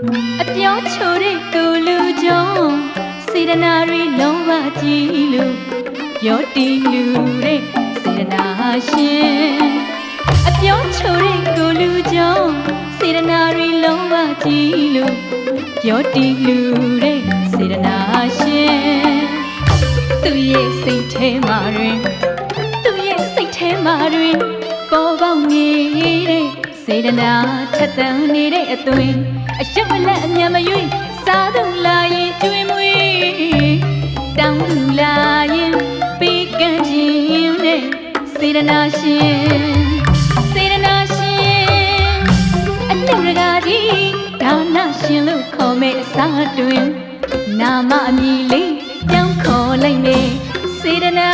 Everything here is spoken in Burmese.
အပြောချိုတဲ့ကိုလူကြောင့်စေတနာတွေလုံးဝကြည်လို့ပြောတီလူတဲ့စေတနာရှင်အပြောချိုတဲ့ကိုလူကြောင့်စေတနာတွေလုံးဝကြည်လို့ပြောတီလူတဲ့စေတနာရှင်သူရဲ့စိတ်ထဲမှာတွင်သူရဲ့စိတ်ထဲမှာတွင်ပေါ်ပေါက်နေတဲ့ စေတနာထက်သန်နေတဲ့အသွင်အရှက်မလက်အမျက်မရွေးစားသူလာရင်ကျွေးမွေးတောင်းသူလာရင်ပေးကမ်းခြင်းနဲ့စေတနာရှင်စေတနာရှင်အလှရကကြီးဒါနရှင်လို့ခေါ်မဲ့အစားတွင်နာမအမည်လေးပြောင်းခေါ်လိုက်မယ်စေတနာ